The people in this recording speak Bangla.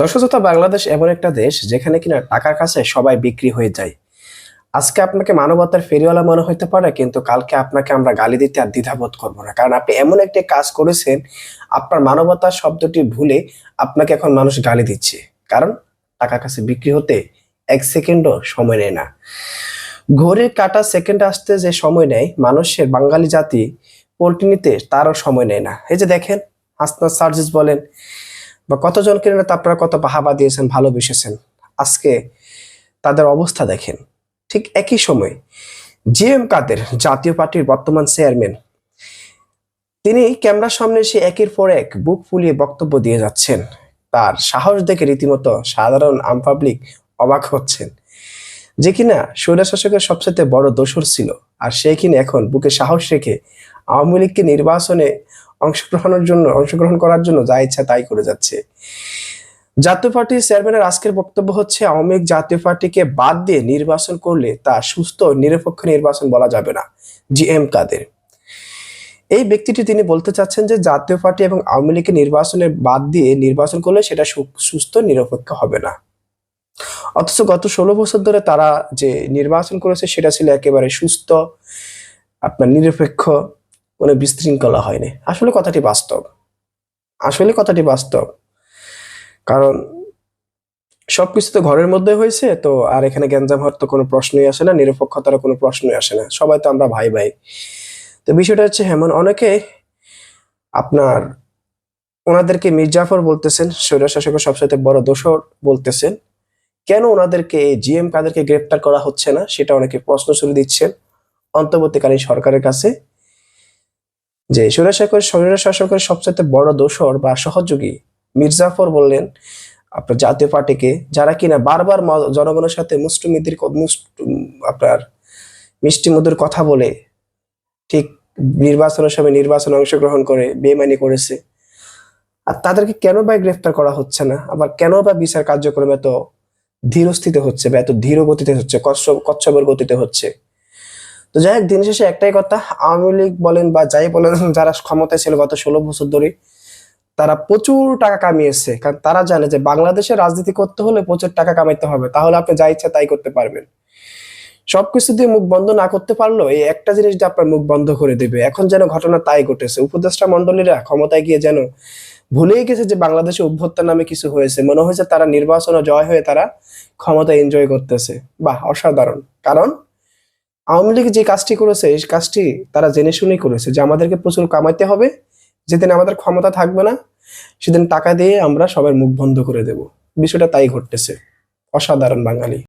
দর্শকতা, বাংলাদেশ এমন একটা দেশ যেখানে কিনা টাকার কাছে সবাই বিক্রি হয়ে যায়। আজকে আপনাকে মানবতার ফেরিওয়ালা মনে হতে পারে, কিন্তু কালকে আপনাকে আমরা গালি দিতে আর দ্বিধাবোধ করব না। কারণ আপনি এমন একটি কাজ করেছেন, আপনার মানবতার শব্দটি ভুলে আপনাকে এখন মানুষ গালি দিচ্ছে। কারণ টাকার কাছে বিক্রি হতে এক সেকেন্ডও সময় নেয় না। ঘড়ির কাটা সেকেন্ড আসতে যে সময় নেয়, মানুষের বাঙালি জাতি পোল্ট্রি নিতে তারও সময় নেয় না। এই যে দেখেন, হাসনাত সার্জিস বলেন বা কতজনকে না আপনারা কত বাহাবা দিয়েছেন, ভালোবেসেছেন। আজকে তাদের অবস্থা দেখেন। ঠিক একই সময় জি এম কাদের জাতীয় পার্টির বর্তমান চেয়ারম্যান, তিনি ক্যামেরার সামনে সে একের পর এক বুক ফুলিয়ে বক্তব্য দিয়ে যাচ্ছেন। তার সাহস দেখে রীতিমতো সাধারণ আম পাবলিক অবাক হচ্ছেন যে কিনা স্বৈরশাসকের সবচেয়ে বড় দোসর ছিল। আর সে কিনা এখন বুকে সাহস রেখে আওয়ামী লীগকে নির্বাচনে অংশগ্রহণের জন্য, অংশগ্রহণ করার জন্য যা ইচ্ছা তাই করে যাচ্ছে। জাতীয় পার্টির চেয়ারম্যানের আজকের বক্তব্য হচ্ছে, আওয়ামী লীগ জাতীয় পার্টিকে বাদ দিয়ে নির্বাচন করলে তা সুস্থ নিরপেক্ষ নির্বাচন বলা যাবে না জি এম কাদের। এই ব্যক্তিটি তিনি বলতে চাচ্ছেন যে, জাতীয় পার্টি এবং আওয়ামী লীগকে নির্বাচনের বাদ দিয়ে নির্বাচন করলে সেটা সুস্থ, নিরপেক্ষ হবে না। অথচ গত ষোলো বছর ধরে তারা যে নির্বাচন করেছে সেটা ছিল একেবারে সুস্থ, আপনার নিরপেক্ষ কোনো বিশৃঙ্খলা হয়নি। আসলে কথাটি বাস্তব। আসলে কথাটি বাস্তব। কারণ সব কিছু তো ঘরের মধ্যে হয়েছে, তো আর এখানে গ্যাঞ্জাম হওয়ার তো কোনো প্রশ্নই আসে না নিরপেক্ষতার কোনো প্রশ্নই আসে না। সবাই তো আমরা ভাই ভাই। তো বিষয়টা হচ্ছে, হেমন, অনেকে আপনার ওনাদেরকে মির্জাফর বলতেছেন, স্বৈরশাসকের সবসাথে বড় দোষর বলতেছেন। কেন ওনাদেরকে জিএম কাদেরকে গ্রেপ্তার করা হচ্ছে না, সেটা অনেকে প্রশ্ন ছুড়ে দিচ্ছেন অন্তর্বর্তীকালীন সরকারের কাছে। যে স্বৈরশাসকের শাসকের সবচেয়ে বড় দোষর বা সহযোগী মির্জাফর বললেন, আপনার জাতীয় পার্টিকে যারা কিনা বারবার জনগণের সাথে মুষ্টমিদির আপনার মিষ্টি মধুর কথা বলে, ঠিক নির্বাচনের সময় নির্বাচনে অংশগ্রহণ করে বেমানি করেছে। আর তাদেরকে কেন বা গ্রেফতার করা হচ্ছে না? আবার কেন বা বিচার কার্যক্রম এত ধীরস্থিতে হচ্ছে বা এত ধীর গতিতে হচ্ছে কচ্ছপের গতিতে হচ্ছে? তো যাই হোক, দিন শেষে একটাই কথা, আওয়ামী লীগ বলেন বা যাই বলেন, যারা ক্ষমতায় ছিল গত ষোলো বছর ধরে তারা প্রচুর টাকা কামিয়েছে। কারণ তারা জানে যে বাংলাদেশে রাজনীতি করতে হলে প্রচুর টাকা কামাইতে হবে। তাহলে আপনি যা ইচ্ছা তাই করতে পারবেন। সবকিছু দিয়ে মুখ বন্ধ না করতে পারল এই একটা জিনিস দিয়ে আপনার মুখ বন্ধ করে দেবে। এখন যেন ঘটনা তাই ঘটেছে। উপদেষ্টা মন্ডলীরা ক্ষমতায় গিয়ে যেন ভুলেই গেছে যে বাংলাদেশে অভ্যুত্থান নামে কিছু হয়েছে। মনে হয়েছে তারা নির্বাচনে জয় হয়ে তারা ক্ষমতা এনজয় করতেছে। বাহ, অসাধারণ। কারণ আওয়ামী লীগ যে কাজটি করেছে, এই কাজটি তারা জেনে শুনেই করেছে যে আমাদেরকে প্রচুর কামাইতে হবে, যেদিন আমাদের ক্ষমতা থাকবে না, সেদিন টাকা দিয়ে আমরা সবার মুখ বন্ধ করে দেব। বিষয়টা তাই ঘটতেছে, অসাধারণ বাঙালি।